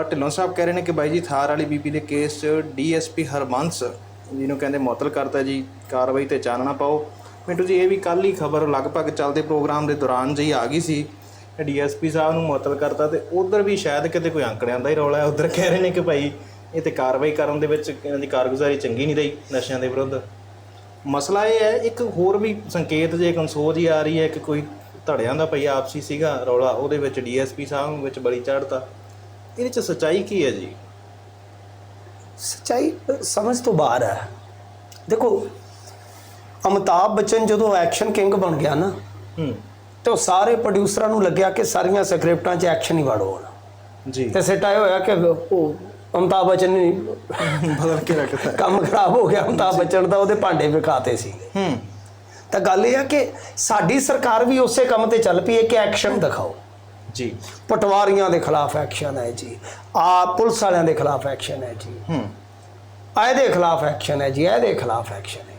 ਅ, ਢਿੱਲੋਂ ਸਾਹਿਬ ਕਹਿ ਰਹੇ ਨੇ ਕਿ ਬਾਈ ਜੀ ਥਾਰ ਵਾਲੀ ਬੀਬੀ ਦੇ ਕੇਸ 'ਚ ਡੀਐਸਪੀ ਹਰਬੰਸ ਜਿਹਨੂੰ ਕਹਿੰਦੇ ਮੁਅੱਤਲ ਕਰਤਾ ਜੀ ਕਾਰਵਾਈ ਤੇ ਚਾਨਣਾ ਪਾਓ। ਮਿੰਟੂ ਜੀ ਇਹ ਵੀ ਕੱਲ ਹੀ ਖਬਰ ਲਗਭਗ ਚੱਲਦੇ ਪ੍ਰੋਗਰਾਮ ਦੇ ਦੌਰਾਨ ਜਿਹੀ ਆ ਗਈ ਸੀ। ਡੀਐਸਪੀ ਸਾਹਿਬ ਨੂੰ ਮੁਅੱਤਲ ਕਰਤਾ ਤੇ ਉਧਰ ਵੀ ਸ਼ਾਇਦ ਕਿਤੇ ਕੋਈ ਅੰਕੜਿਆਂ ਦਾ ਹੀ ਰੌਲਾ ਹੈ। ਉਧਰ ਕਹਿ ਰਹੇ ਨੇ ਕਿ ਭਾਈ ਇਹ ਤੇ ਕਾਰਵਾਈ ਕਰਨ ਦੇ ਵਿੱਚ ਇਹਨਾਂ ਦੀ ਕਾਰਗੁਜ਼ਾਰੀ ਚੰਗੀ ਨਹੀਂ ਰਹੀ ਨਸ਼ਿਆਂ ਦੇ ਵਿਰੁੱਧ। ਮਸਲਾ ਇਹ ਹੈ ਇੱਕ ਹੋਰ ਵੀ ਸੰਕੇਤ ਜੇ ਕਨਸੋਜ ਹੀ ਆ ਰਹੀ ਹੈ ਕਿ ਕੋਈ ਧੜਿਆਂ ਦਾ ਭਈ ਆਪਸੀ ਸੀਗਾ ਰੌਲਾ ਉਹਦੇ ਵਿੱਚ ਡੀਐਸਪੀ ਸਾਹਿਬ ਨੂੰ ਵਿੱਚ ਬੜੀ ਚੜ੍ਹਤਾ। ਇਹਦੇ ਚ ਸੱਚਾਈ ਕੀ ਹੈ ਜੀ? ਸੱਚਾਈ ਸਮਝ ਤੋਂ ਬਾਹਰ ਹੈ। ਦੇਖੋ ਅਮਿਤਾਭ ਬੱਚਨ ਜਦੋਂ ਐਕਸ਼ਨ ਕਿੰਗ ਬਣ ਗਿਆ ਨਾ ਹੂੰ। ਤੇ ਉਹ ਸਾਰੇ ਪ੍ਰੋਡਿਊਸਰਾਂ ਨੂੰ ਲੱਗਿਆ ਕਿ ਸਾਰੀਆਂ ਸਕ੍ਰਿਪਟਾਂ 'ਚ ਐਕਸ਼ਨ ਹੀ ਵਾੜੋ ਹੁਣ। ਜੀ। ਤੇ ਸਿੱਟਾ ਇਹ ਹੋਇਆ ਕਿ ਉਹ ਅਮਿਤਾਭ ਬੱਚਨ ਨੇ ਬਦਲ ਕੇ ਰੱਖਤਾ ਕੰਮ ਖਰਾਬ ਹੋ ਗਿਆ ਅਮਿਤਾਭ ਬੱਚਨ ਦਾ ਉਹਦੇ ਭਾਂਡੇ ਵਿਖਾਤੇ ਸੀ। ਹੂੰ। ਤਾਂ ਗੱਲ ਇਹ ਆ ਕਿ ਸਾਡੀ ਸਰਕਾਰ ਵੀ ਉਸੇ ਕੰਮ ਤੇ ਚੱਲ ਪਈ ਹੈ ਕਿ ਐਕਸ਼ਨ ਦਿਖਾਓ। ਜੀ। ਪਟਵਾਰੀਆਂ ਦੇ ਖਿਲਾਫ ਐਕਸ਼ਨ ਹੈ ਜੀ। ਆ ਪੁਲਿਸ ਵਾਲਿਆਂ ਦੇ ਖਿਲਾਫ ਐਕਸ਼ਨ ਹੈ ਜੀ। ਹੂੰ। ਇਹਦੇ ਖਿਲਾਫ ਐਕਸ਼ਨ ਹੈ ਜੀ ਇਹਦੇ ਖਿਲਾਫ ਐਕਸ਼ਨ ਹੈ।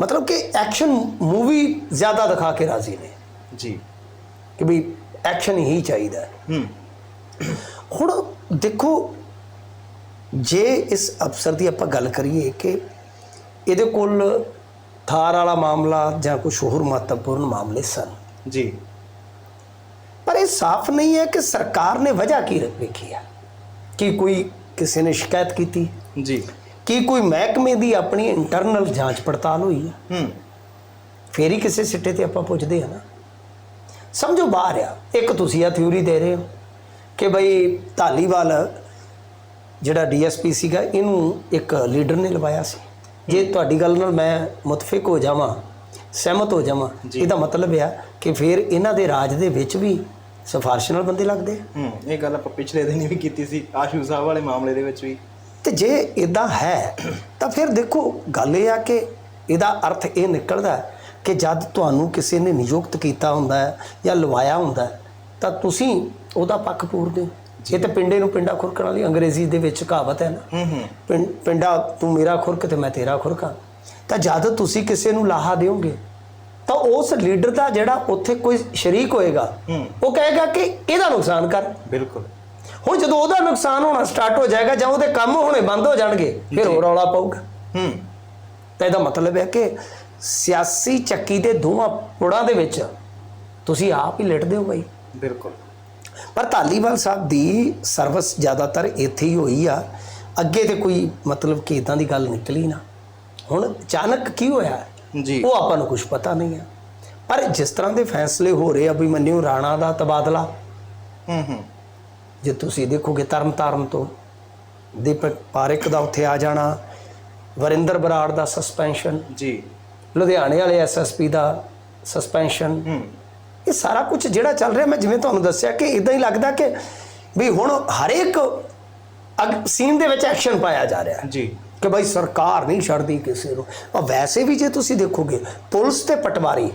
ਮਤਲਬ ਕਿ ਐਕਸ਼ਨ ਮੂਵੀ ਜ਼ਿਆਦਾ ਦਿਖਾ ਕੇ ਰਾਜ਼ੀ ਨੇ। ਜੀ। ਕਿ ਵੀ ਐਕਸ਼ਨ ਹੀ ਚਾਹੀਦਾ ਹੈ। ਹੂੰ। ਹੁਣ ਦੇਖੋ ਜੇ ਇਸ ਅਫਸਰ ਦੀ ਆਪਾਂ ਗੱਲ ਕਰੀਏ ਕਿ ਇਹਦੇ ਕੋਲ ਥਾਰ ਵਾਲਾ ਮਾਮਲਾ ਜਾਂ ਕੁਝ ਹੋਰ ਮਹੱਤਵਪੂਰਨ ਮਾਮਲੇ ਸਨ। ਜੀ। ਪਰ ਇਹ ਸਾਫ਼ ਨਹੀਂ ਹੈ ਕਿ ਸਰਕਾਰ ਨੇ ਵਜ੍ਹਾ ਕੀ ਵੇਖੀ ਹੈ। ਕਿ ਕੋਈ ਕਿਸੇ ਨੇ ਸ਼ਿਕਾਇਤ ਕੀਤੀ? ਜੀ। ਕੀ ਕੋਈ ਮਹਿਕਮੇ ਦੀ ਆਪਣੀ ਇੰਟਰਨਲ ਜਾਂਚ ਪੜਤਾਲ ਹੋਈ ਹੈ? ਹੂੰ। ਫੇਰ ਹੀ ਕਿਸੇ ਸਿੱਟੇ ਤੇ ਆਪਾਂ ਪੁੱਛਦੇ ਆ ਨਾ। ਸਮਝੋ ਬਾਹਰ ਆ। ਇੱਕ ਤੁਸੀਂ ਆ ਥਿਊਰੀ ਦੇ ਰਹੇ ਹੋ ਕਿ ਬਈ ਧਾਲੀਵਾਲ ਜਿਹੜਾ ਡੀਐਸਪੀ ਸੀਗਾ ਇਹਨੂੰ ਇੱਕ ਲੀਡਰ ਨੇ ਲਵਾਇਆ ਸੀ। ਜੇ ਤੁਹਾਡੀ ਗੱਲ ਨਾਲ ਮੈਂ ਮੁਤਫਿਕ ਹੋ ਜਾਵਾਂ ਸਹਿਮਤ ਹੋ ਜਾਵਾਂ। ਇਹਦਾ ਮਤਲਬ ਆ ਕਿ ਫਿਰ ਇਹਨਾਂ ਦੇ ਰਾਜ ਦੇ ਵਿੱਚ ਵੀ ਸਿਫਾਰਿਸ਼ ਨਾਲ ਬੰਦੇ ਲੱਗਦੇ ਆ। ਹੂੰ ਇਹ ਗੱਲ ਆਪਾਂ ਪਿਛਲੇ ਦਿਨ ਵੀ ਕੀਤੀ ਸੀ ਆਸ਼ੂ ਸਾਹਿਬ ਵਾਲੇ ਮਾਮਲੇ ਦੇ ਵਿੱਚ ਵੀ। ਤੇ ਜੇ ਇਦਾਂ ਹੈ ਤਾਂ ਫਿਰ ਦੇਖੋ ਗੱਲ ਇਹ ਆ ਕਿ ਇਹਦਾ ਅਰਥ ਇਹ ਨਿਕਲਦਾ ਹੈ ਕਿ ਜਦ ਤੁਹਾਨੂੰ ਕਿਸੇ ਨੇ ਨਿਯੁਕਤ ਕੀਤਾ ਹੁੰਦਾ ਹੈ ਜਾਂ ਲਵਾਇਆ ਹੁੰਦਾ ਹੈ ਤਾਂ ਤੁਸੀਂ ਉਹਦਾ ਪੱਖ ਪੂਰਦੇ ਹੋ। ਇਹ ਤਾਂ ਪਿੰਡੇ ਨੂੰ ਪਿੰਡਾ ਖੁਰਕਣ ਵਾਲੀ ਅੰਗਰੇਜ਼ੀ ਦੇ ਵਿੱਚ ਕਹਾਵਤ ਹੈ ਨਾ। ਹੂੰ ਹੂੰ। ਪਿੰ- ਪਿੰਡਾ ਤੂੰ ਮੇਰਾ ਖੁਰਕ ਤੇ ਮੈਂ ਤੇਰਾ ਖੁਰਕਾਂ ਤਾਂ ਜਦ ਤੁਸੀਂ ਕਿਸੇ ਨੂੰ ਲਾਹਾ ਦਿਓਗੇ ਤਾਂ ਉਸ ਲੀਡਰ ਦਾ ਜਿਹੜਾ ਉੱਥੇ ਕੋਈ ਸ਼ਰੀਕ ਹੋਏਗਾ। ਉਹ ਕਹੇਗਾ ਕਿ ਇਹਦਾ ਨੁਕਸਾਨ ਕਰ। ਬਿਲਕੁਲ। ਹੁਣ ਜਦੋਂ ਉਹਦਾ ਨੁਕਸਾਨ ਹੋਣਾ ਸਟਾਰਟ ਹੋ ਜਾਏਗਾ ਜਾਂ ਉਹਦੇ ਕੰਮ ਹੋਣੇ ਬੰਦ ਹੋ ਜਾਣਗੇ ਫਿਰ ਹੋਰ ਰੌਲਾ ਪਊਗਾ। ਹੂੰ। ਤਾਂ ਇਹਦਾ ਮਤਲਬ ਹੈ ਕਿ ਸਿਆਸੀ ਚੱਕੀ ਦੇ ਦੋਵਾਂ ਪੁੜਾਂ ਦੇ ਵਿੱਚ ਤੁਸੀਂ ਆਪ ਹੀ ਲਿਟਦੇ ਹੋ ਬਾਈ। ਬਿਲਕੁਲ। ਪਰ ਧਾਲੀਵਾਲ ਸਾਹਿਬ ਦੀ ਸਰਵਿਸ ਜ਼ਿਆਦਾਤਰ ਇੱਥੇ ਹੀ ਹੋਈ ਆ। ਅੱਗੇ ਤੇ ਕੋਈ ਮਤਲਬ ਕਿ ਇਦਾਂ ਦੀ ਗੱਲ ਨਿਕਲੀ ਨਾ। ਹੁਣ ਅਚਾਨਕ ਕੀ ਹੋਇਆ? ਜੀ। ਉਹ ਆਪਾਂ ਨੂੰ ਕੁਝ ਪਤਾ ਨਹੀਂ ਆ ਪਰ ਜਿਸ ਤਰ੍ਹਾਂ ਦੇ ਫੈਸਲੇ ਹੋ ਰਹੇ ਆ ਵੀ ਮੰਨਿਓ ਰਾਣਾ ਦਾ ਤਬਾਦਲਾ ਹੂੰ ਹੂੰ। ਜੇ ਤੁਸੀਂ ਦੇਖੋਗੇ ਤਰਨ ਤਾਰਨ ਤੋਂ ਦੀਪਕ ਪਾਰਕ ਦਾ ਉੱਥੇ ਆ ਜਾਣਾ ਵਰਿੰਦਰ ਬਰਾੜ ਦਾ ਸਸਪੈਂਸ਼ਨ ਜੀ। ਲੁਧਿਆਣੇ ਵਾਲੇ ਐਸਐਸਪੀ ਦਾ ਸਸਪੈਂਸ਼ਨ ਹੂੰ। ਇਹ ਸਾਰਾ ਕੁਝ ਜਿਹੜਾ ਚੱਲ ਰਿਹਾ ਮੈਂ ਜਿਵੇਂ ਤੁਹਾਨੂੰ ਦੱਸਿਆ ਕਿ ਇਦਾਂ ਹੀ ਲੱਗਦਾ ਕਿ ਵੀ ਹੁਣ ਹਰੇਕ ਸੀਨ ਦੇ ਵਿੱਚ ਐਕਸ਼ਨ ਪਾਇਆ ਜਾ ਰਿਹਾ। ਹੈ ਜੀ। ਕਿ ਭਾਈ ਸਰਕਾਰ ਨਹੀਂ ਛੱਡਦੀ ਕਿਸੇ ਨੂੰ। ਔਰ ਵੈਸੇ ਵੀ ਜੇ ਤੁਸੀਂ ਦੇਖੋਗੇ ਪੁਲਿਸ ਤੇ ਪਟਵਾਰੀ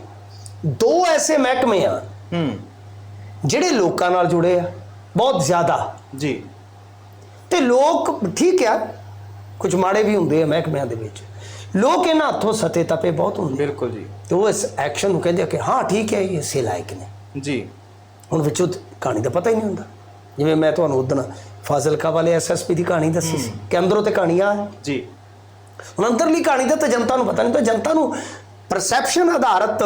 ਦੋ ਐਸੇ ਮਹਿਕਮੇ ਆ ਹੂੰ। ਜਿਹੜੇ ਲੋਕਾਂ ਨਾਲ ਜੁੜੇ ਆ ਬਹੁਤ ਜ਼ਿਆਦਾ। ਜੀ। ਤੇ ਲੋਕ ਠੀਕ ਆ ਕੁਝ ਮਾੜੇ ਵੀ ਹੁੰਦੇ ਆ ਮਹਿਕਮਿਆਂ ਦੇ ਵਿੱਚ। ਲੋਕ ਇਹਨਾਂ ਹੱਥੋਂ ਸਤੇ ਤਪੇ ਬਹੁਤ ਹੁੰਦੇ ਬਿਲਕੁਲ ਜੀ। ਤੇ ਉਹ ਇਸ ਐਕਸ਼ਨ ਨੂੰ ਕਹਿੰਦੇ ਆ ਕਿ ਹਾਂ ਠੀਕ ਹੈ ਇਹ ਸੇ ਲਾਇਕ ਨੇ। ਜੀ। ਹੁਣ ਵਿੱਚੋਂ ਕਹਾਣੀ ਦਾ ਪਤਾ ਹੀ ਨਹੀਂ ਹੁੰਦਾ। ਜਿਵੇਂ ਮੈਂ ਤੁਹਾਨੂੰ ਉਦੋਂ ਫਾਜ਼ਿਲਕਾ ਵਾਲੇ ਐਸਐਸਪੀ ਦੀ ਕਹਾਣੀ ਦੱਸੀ ਸੀ। ਕਿ ਅੰਦਰੋਂ ਤੇ ਕਹਾਣੀਆਂ ਆ। ਜੀ। ਹੁਣ ਅੰਦਰਲੀ ਕਹਾਣੀ ਦਾ ਤਾਂ ਜਨਤਾ ਨੂੰ ਪਤਾ ਨਹੀਂ ਤਾਂ ਜਨਤਾ ਨੂੰ ਪਰਸੈਪਸ਼ਨ ਆਧਾਰਿਤ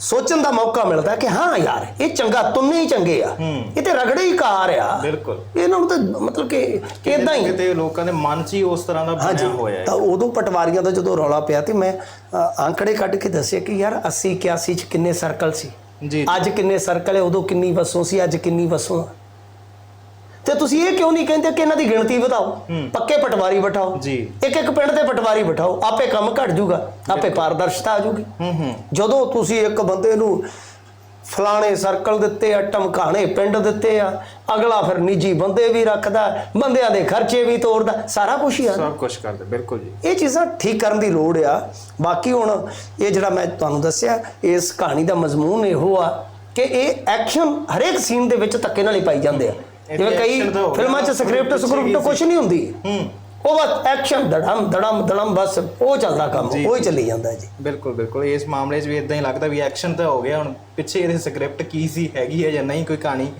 ਸੋਚਣ ਦਾ ਮੌਕਾ ਮਿਲਦਾ ਕਿ ਹਾਂ ਯਾਰ ਇਹ ਚੰਗਾ ਤੁੰਨੇ ਹੀ ਚੰਗੇ ਆ। ਇਹ ਤੇ ਰਗੜੇ ਹੀ ਕਾਰ ਆ। ਬਿਲਕੁਲ। ਇਹਨਾਂ ਨੂੰ ਤਾਂ ਮਤਲਬ ਕਿ ਇਦਾਂ ਹੀ। ਕਿਤੇ ਲੋਕਾਂ ਦੇ ਮਨ 'ਚ ਹੀ ਉਸ ਤਰ੍ਹਾਂ ਦਾ ਬਣਿਆ ਹੋਇਆ ਹੈ। ਤਾਂ ਉਦੋਂ ਪਟਵਾਰੀਆਂ ਦਾ ਜਦੋਂ ਰੌਲਾ ਪਿਆ ਤੇ ਮੈਂ ਅ, ਆਂਕੜੇ ਕੱਢ ਕੇ ਦੱਸਿਆ ਕਿ ਯਾਰ 80 81 ਚ ਕਿੰਨੇ ਸਰਕਲ ਸੀ? ਜੀ। ਅੱਜ ਕਿੰਨੇ ਸਰਕਲ ਹੈ? ਉਦੋਂ ਕਿੰਨੀ ਵਸੋਂ ਸੀ? ਅੱਜ ਕਿੰਨੀ ਵਸੋਂ? ਤੇ ਤੁਸੀਂ ਇਹ ਕਿਉਂ ਨਹੀਂ ਕਹਿੰਦੇ ਕਿ ਇਹਨਾਂ ਦੀ ਗਿਣਤੀ ਵਧਾਓ? ਪੱਕੇ ਪਟਵਾਰੀ ਬਿਠਾਓ। ਜੀ। ਇੱਕ ਇੱਕ ਪਿੰਡ ਦੇ ਪਟਵਾਰੀ ਬਿਠਾਓ। ਆਪੇ ਕੰਮ ਘਟ ਜਾਊਗਾ। ਆਪੇ ਪਾਰਦਰਸ਼ਤਾ ਆ ਜਾਊਗੀ। ਹੂੰ ਹੂੰ। ਜਦੋਂ ਤੁਸੀਂ ਇੱਕ ਬੰਦੇ ਨੂੰ ਫਲਾਣੇ ਸਰਕਲ ਦਿੱਤੇ ਆ ਟਮਕਾਣੇ ਪਿੰਡ ਦਿੱਤੇ ਆ ਅਗਲਾ ਫਿਰ ਨਿੱਜੀ ਬੰਦੇ ਵੀ ਰੱਖਦਾ ਬੰਦਿਆਂ ਦੇ ਖਰਚੇ ਵੀ ਤੋੜਦਾ ਸਾਰਾ ਕੁਝ ਹੀ ਆ। ਸਭ ਕੁਝ ਕਰਦੇ ਬਿਲਕੁਲ ਜੀ। ਇਹ ਚੀਜ਼ਾਂ ਠੀਕ ਕਰਨ ਦੀ ਲੋੜ ਆ। ਬਾਕੀ ਹੁਣ ਇਹ ਜਿਹੜਾ ਮੈਂ ਤੁਹਾਨੂੰ ਦੱਸਿਆ ਇਸ ਕਹਾਣੀ ਦਾ ਮਜ਼ਮੂਨ ਇਹੋ ਆ ਕਿ ਇਹ ਐਕਸ਼ਨ ਹਰੇਕ ਸੀਨ ਦੇ ਵਿੱਚ ਧੱਕੇ ਨਾਲ ਹੀ ਪਾਈ ਜਾਂਦੇ ਆ। ਜਿਵੇਂ ਕਈ ਫਿਲਮਾਂ 'ਚ ਸਕ੍ਰਿਪਟ ਸਕ੍ਰਿਪਟ ਕੁਝ ਨਹੀਂ ਹੁੰਦੀ। ਹੂੰ। ਉਹ ਬਸ ਐਕਸ਼ਨ ਧੜਮ ਧੜਮ ਧੜਮ ਬਸ ਉਹ ਚੱਲਦਾ ਕੰਮ ਉਹ ਹੀ ਚੱਲੀ ਜਾਂਦਾ ਜੀ। ਬਿਲਕੁਲ ਬਿਲਕੁਲ। ਇਸ ਮਾਮਲੇ 'ਚ ਵੀ ਇਦਾਂ ਹੀ ਲੱਗਦਾ ਵੀ ਐਕਸ਼ਨ ਤਾਂ ਹੋ ਗਿਆ ਹੁਣ ਪਿੱਛੇ ਇਹਦੇ ਸਕ੍ਰਿਪਟ ਕੀ ਸੀ ਹੈਗੀ ਹੈ ਜਾਂ ਨਹੀਂ ਕੋਈ ਕਹਾਣੀ।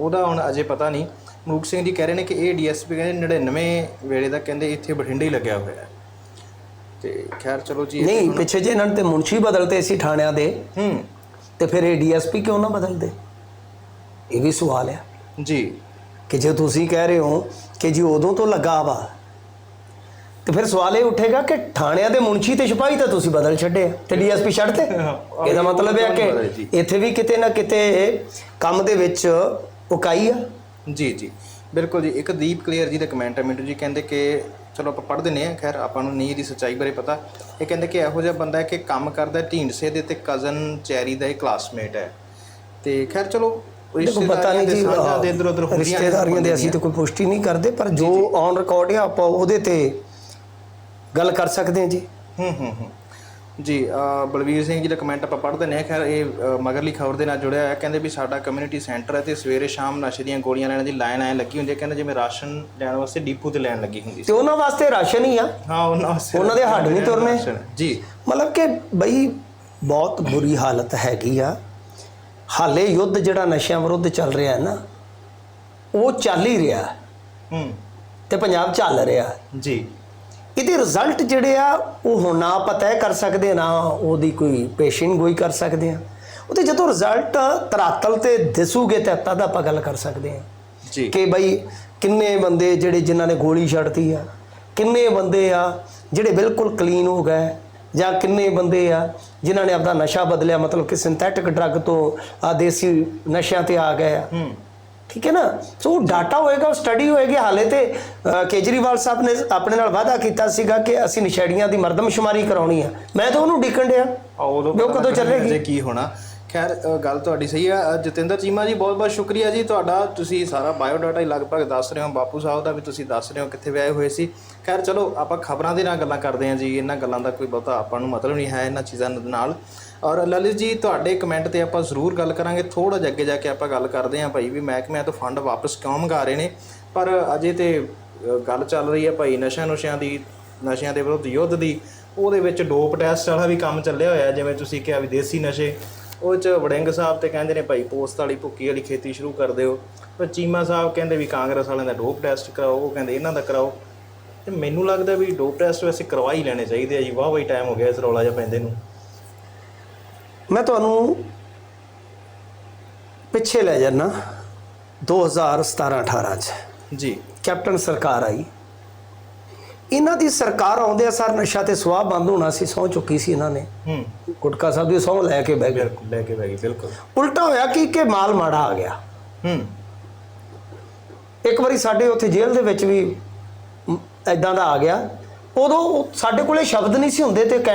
ਉਹਦਾ ਹੁਣ ਅਜੇ ਪਤਾ ਨਹੀਂ। ਮਨੂਕ ਸਿੰਘ ਜੀ ਕਹਿ ਰਹੇ ਨੇ ਕਿ ਇਹ ਡੀਐਸਪੀ ਕਹਿੰਦੇ 99 ਵੇਲੇ ਦਾ ਕਹਿੰਦੇ ਇੱਥੇ ਬਠਿੰਡੇ ਹੀ ਲੱਗਿਆ ਹੋਇਆ ਹੈ। ਤੇ ਖੈਰ ਚਲੋ ਜੀ ਨਹੀਂ ਪਿੱਛੇ ਜੇ ਇਹਨਾਂ ਨੇ ਤੇ ਮੁਨਸ਼ੀ ਬਦਲਤੇ ਸੀ ਥਾਣਿਆਂ ਦੇ ਹੂੰ। ਤੇ ਫਿਰ ਇਹ ਡੀਐਸਪੀ ਕਿਉਂ ਨਾ ਬਦਲਦੇ? ਇਹ ਵੀ ਸਵਾਲ ਹੈ ਜੀ। ਕਿ ਜੇ ਤੁਸੀਂ ਕਹਿ ਰਹੇ ਹੋ ਕਿ ਜੀ ਉਦੋਂ ਤੋਂ ਲੱਗਾ ਵਾ ਤੇ ਫਿਰ ਸਵਾਲ ਇਹ ਉੱਠੇਗਾ ਕਿ ਥਾਣਿਆਂ ਦੇ ਮੁਨਸ਼ੀ ਤੇ ਸਿਪਾਹੀ ਤਾਂ ਤੁਸੀਂ ਬਦਲ ਛੱਡੇ ਆ ਤੇ ਡੀਐਸਪੀ ਛੱਡਤੇ ਇਹਦਾ ਮਤਲਬ ਇਹ ਹੈ ਕਿ ਇੱਥੇ ਵੀ ਕਿਤੇ ਨਾ ਕਿਤੇ ਕੰਮ ਦੇ ਵਿੱਚ ਉਕਾਈ ਆ। ਜੀ ਜੀ। ਬਿਲਕੁਲ ਜੀ। ਇੱਕ ਦੀਪ ਕਲੀਅਰ ਜੀ ਦਾ ਕਮੈਂਟ ਹੈ ਮਿੰਟੂ ਜੀ ਕਹਿੰਦੇ ਕਿ ਚਲੋ ਆਪਾਂ ਪੜ੍ਹਦੇ ਨੇ ਖੈਰ ਆਪਾਂ ਨੂੰ ਨਹੀਂ ਇਹਦੀ ਸੱਚਾਈ ਬਾਰੇ ਪਤਾ। ਇਹ ਕਹਿੰਦੇ ਕਿ ਇਹੋ ਜਿਹਾ ਬੰਦਾ ਹੈ ਕਿ ਕੰਮ ਕਰਦਾ ਢੀਂਡਸੇ ਦੇ ਤੇ ਕਜ਼ਨ ਚੈਰੀ ਦਾ ਇਹ ਕਲਾਸਮੇਟ ਹੈ। ਤੇ ਖੈਰ ਚਲੋ ਦੇਖੋ ਪਤਾ ਨਹੀਂ ਜੀ ਸਾਂਝਾਂ ਦੇ ਇਧਰ ਉਧਰ ਅਹ, ਰਿਸ਼ਤੇਦਾਰੀਆਂ ਦੇ ਅਸੀਂ ਤਾਂ ਕੋਈ ਪੁਸ਼ਟੀ ਨਹੀਂ ਕਰਦੇ ਪਰ ਜੋ ਔਨ ਰਿਕਾਰਡ ਆ ਆਪਾਂ ਉਹਦੇ ਤੇ ਗੱਲ ਕਰ ਸਕਦੇ ਹਾਂ ਜੀ। ਹੂੰ ਹੂੰ ਹੂੰ। ਜੀ ਬਲਵੀਰ ਸਿੰਘ ਜੀ ਦਾ ਕਮੈਂਟ ਆਪਾਂ ਪੜ੍ਹਦੇ ਨੇ ਖੈਰ ਇਹ ਮਗਰਲੀ ਖਬਰ ਦੇ ਨਾਲ ਜੁੜਿਆ ਹੋਇਆ ਕਹਿੰਦੇ ਵੀ ਸਾਡਾ ਕਮਿਊਨਿਟੀ ਸੈਂਟਰ ਹੈ ਤੇ ਸਵੇਰੇ ਸ਼ਾਮ ਨਸ਼ੇ ਦੀਆਂ ਗੋਲੀਆਂ ਲੈਣ ਦੀ ਲਾਈਨ ਐ ਲੱਗੀ ਹੁੰਦੀ ਹੈ ਕਹਿੰਦੇ ਜਿਵੇਂ ਰਾਸ਼ਨ ਲੈਣ ਵਾਸਤੇ ਡੀਪੂ ਤੇ ਲਾਈਨ ਲੱਗੀ ਹੁੰਦੀ ਸੀ। ਤੇ ਉਹਨਾਂ ਵਾਸਤੇ ਰਾਸ਼ਨ ਹੀ ਆ। ਹਾਂ ਉਹਨਾਂ ਵਾਸਤੇ ਉਹਨਾਂ ਦੇ ਹੱਡ ਨਹੀਂ ਤੁਰਨੇ। ਜੀ। ਮਤਲਬ ਕਿ ਬਈ ਬਹੁਤ ਬੁਰੀ ਹਾਲਤ ਹੈਗੀ ਆ ਹਾਲੇ ਯੁੱਧ ਜਿਹੜਾ ਨਸ਼ਿਆਂ ਵਿਰੁੱਧ ਚੱਲ ਰਿਹਾ ਹੈ ਨਾ ਉਹ ਚੱਲ ਹੀ ਰਿਹਾ। ਹੂੰ। ਤੇ ਪੰਜਾਬ ਚੱਲ ਰਿਹਾ। ਜੀ। ਇਹਦੇ ਰਿਜ਼ਲਟ ਜਿਹੜੇ ਆ ਉਹ ਹੁਣ ਨਾ ਆਪਾਂ ਤੈਅ ਕਰ ਸਕਦੇ ਨਾ ਉਹਦੀ ਕੋਈ ਪੇਸ਼ਿੰਗ ਗੋਈ ਕਰ ਸਕਦੇ ਆ। ਉਹਦੇ ਜਦੋਂ ਰਿਜ਼ਲਟ ਤਰਾਤਲ ਤੇ ਦਿਸੂਗੇ ਤਾਂ ਤਦ ਆਪਾਂ ਗੱਲ ਕਰ ਸਕਦੇ ਆ। ਜੀ। ਕਿ ਬਈ ਕਿੰਨੇ ਬੰਦੇ ਜਿਹੜੇ ਜਿਨ੍ਹਾਂ ਨੇ ਗੋਲੀ ਛੱਡਤੀ ਆ ਕਿੰਨੇ ਬੰਦੇ ਆ ਜਿਹੜੇ ਬਿਲਕੁਲ ਕਲੀਨ ਹੋ ਗਏ ਜਾਂ ਕਿੰਨੇ ਬੰਦੇ ਆ ਜਿਨ੍ਹਾਂ ਨੇ ਆਪਦਾ ਨਸ਼ਾ ਬਦਲਿਆ ਮਤਲਬ ਕਿ ਸਿੰਥੈਟਿਕ ਡਰੱਗ ਤੋਂ ਆ ਦੇਸੀ ਨਸ਼ਿਆਂ ਤੇ ਆ ਗਏ ਆ। ਠੀਕ ਹੈ ਨਾ? ਸੋ ਡਾਟਾ ਹੋਏਗਾ ਸਟੱਡੀ ਹੋਏਗੀ। ਹਾਲੇ ਤੇ ਕੇਜਰੀਵਾਲ ਸਾਹਿਬ ਨੇ ਆਪਣੇ ਨਾਲ ਵਾਅਦਾ ਕੀਤਾ ਸੀਗਾ ਕਿ ਅਸੀਂ ਨਸ਼ੇੜੀਆਂ ਦੀ ਮਰਦਮਸ਼ੁਮਾਰੀ ਕਰਾਉਣੀ ਆ। ਮੈਂ ਤਾਂ ਉਹਨੂੰ ਡਿੱਕਣ ਡਿਆ। ਉਹ ਕਦੋਂ ਚੱਲੇਗੀ? ਕੀ ਹੋਣਾ। ਖੈਰ ਗੱਲ ਤੁਹਾਡੀ ਸਹੀ ਹੈ ਜਤਿੰਦਰ ਚੀਮਾ ਜੀ, ਬਹੁਤ ਬਹੁਤ ਸ਼ੁਕਰੀਆ ਜੀ ਤੁਹਾਡਾ। ਤੁਸੀਂ ਸਾਰਾ ਬਾਇਓਡਾਟਾ ਹੀ ਲਗਭਗ ਦੱਸ ਰਹੇ ਹੋ, ਬਾਪੂ ਸਾਹਿਬ ਦਾ ਵੀ ਤੁਸੀਂ ਦੱਸ ਰਹੇ ਹੋ ਕਿੱਥੇ ਵਿਆਹੇ ਹੋਏ ਸੀ। ਖੈਰ, ਚਲੋ, ਆਪਾਂ ਖਬਰਾਂ ਦੇ ਨਾਲ ਗੱਲਾਂ ਕਰਦੇ ਹਾਂ ਜੀ। ਇਹਨਾਂ ਗੱਲਾਂ ਦਾ ਕੋਈ ਬਹੁਤਾ ਆਪਾਂ ਨੂੰ ਮਤਲਬ ਨਹੀਂ ਹੈ ਇਹਨਾਂ ਚੀਜ਼ਾਂ ਨਾਲ। ਔਰ ਲਲਿਤ ਜੀ, ਤੁਹਾਡੇ ਕਮੈਂਟ ਤੇ ਆਪਾਂ ਜ਼ਰੂਰ ਗੱਲ ਕਰਾਂਗੇ। ਥੋੜਾ ਜਿਹਾ ਅੱਗੇ ਜਾ ਕੇ ਆਪਾਂ ਗੱਲ ਕਰਦੇ ਹਾਂ ਭਾਈ ਵੀ ਮਹਿਕਮਿਆਂ ਤੋਂ ਫੰਡ ਵਾਪਸ ਕਿਉਂ ਮੰਗਾ ਰਹੇ ਨੇ। ਪਰ ਅਜੇ ਤੇ ਗੱਲ ਚੱਲ ਰਹੀ ਹੈ ਭਾਈ ਨਸ਼ਿਆਂ ਨੁਸ਼ਿਆਂ ਦੀ, ਨਸ਼ਿਆਂ ਦੇ ਵਿਰੁੱਧ ਯੁੱਧ ਦੀ। ਉਹਦੇ ਵਿੱਚ ਡੋਪ ਟੈਸਟ ਵਾਲਾ ਵੀ ਕੰਮ ਚੱਲਿਆ ਹੋਇਆ, ਜਿਵੇਂ ਤੁਸੀਂ ਕਿਹਾ ਵੀ ਦੇਸੀ ਨਸ਼ੇ। ਉਹ ਚ ਵੜਿੰਗ ਸਾਹਿਬ ਤੇ ਕਹਿੰਦੇ ਨੇ ਭਾਈ ਪੋਸਟ ਵਾਲੀ ਭੁੱਕੀ ਵਾਲੀ ਖੇਤੀ ਸ਼ੁਰੂ ਕਰ ਦਿਓ। ਪਰ ਚੀਮਾ ਸਾਹਿਬ ਕਹਿੰਦੇ ਵੀ ਕਾਂਗਰਸ ਵਾਲਿਆਂ ਦਾ ਡੋਪ ਟੈਸਟ ਕਰਾਓ ਉਹ ਕਹਿੰਦੇ ਇਹਨਾਂ ਦਾ ਕਰਾਓ। ਤੇ ਮੈਨੂੰ ਲੱਗਦਾ ਵੀ ਡੋਪ ਟੈਸਟ ਵੈਸੇ ਕਰਵਾ ਹੀ ਲੈਣੇ ਚਾਹੀਦੇ ਆ ਜੀ ਵਾਹ ਵਾਹ ਟਾਈਮ ਹੋ ਗਿਆ ਇਸ ਰੌਲਾ ਜਿਹਾ ਪੈਂਦੇ ਨੂੰ। ਮੈਂ ਤੁਹਾਨੂੰ ਪਿੱਛੇ ਲੈ ਜਾਣਾ 2017 18 ਚ। ਜੀ। ਕੈਪਟਨ ਸਰਕਾਰ ਆਈ। ਇਹਨਾਂ ਦੀ ਸਰਕਾਰ ਆਉਂਦਿਆਂ ਸਾਰ ਨਸ਼ਾ ਤੇ ਸਵਾਹ ਬੰਦ ਹੋਣਾ ਸੀ ਸਹੁੰ ਚੁੱਕੀ ਸੀ ਇਹਨਾਂ ਨੇ। ਹੂੰ। ਗੁਟਕਾ ਸਾਹਿਬ ਦੀ ਸਹੁੰ ਲੈ ਕੇ ਬਹਿ ਗਏ। ਬਿਲਕੁਲ ਲੈ ਕੇ ਬੈ ਗਈ ਬਿਲਕੁਲ। ਉਲਟਾ ਹੋਇਆ ਕਿ ਕਿ ਮਾਲ ਮਾੜਾ ਆ ਗਿਆ। ਹੂੰ। ਇੱਕ ਵਾਰੀ ਸਾਡੇ ਉੱਥੇ ਜੇਲ੍ਹ ਦੇ ਵਿੱਚ ਵੀ ਐਦਾਂ ਦਾ ਆ ਗਿਆ। ਉਦੋਂ ਸਾਡੇ ਕੋਲੇ ਸ਼ਬਦ ਨਹੀਂ ਸੀ ਹੁੰਦੇ ਤੇ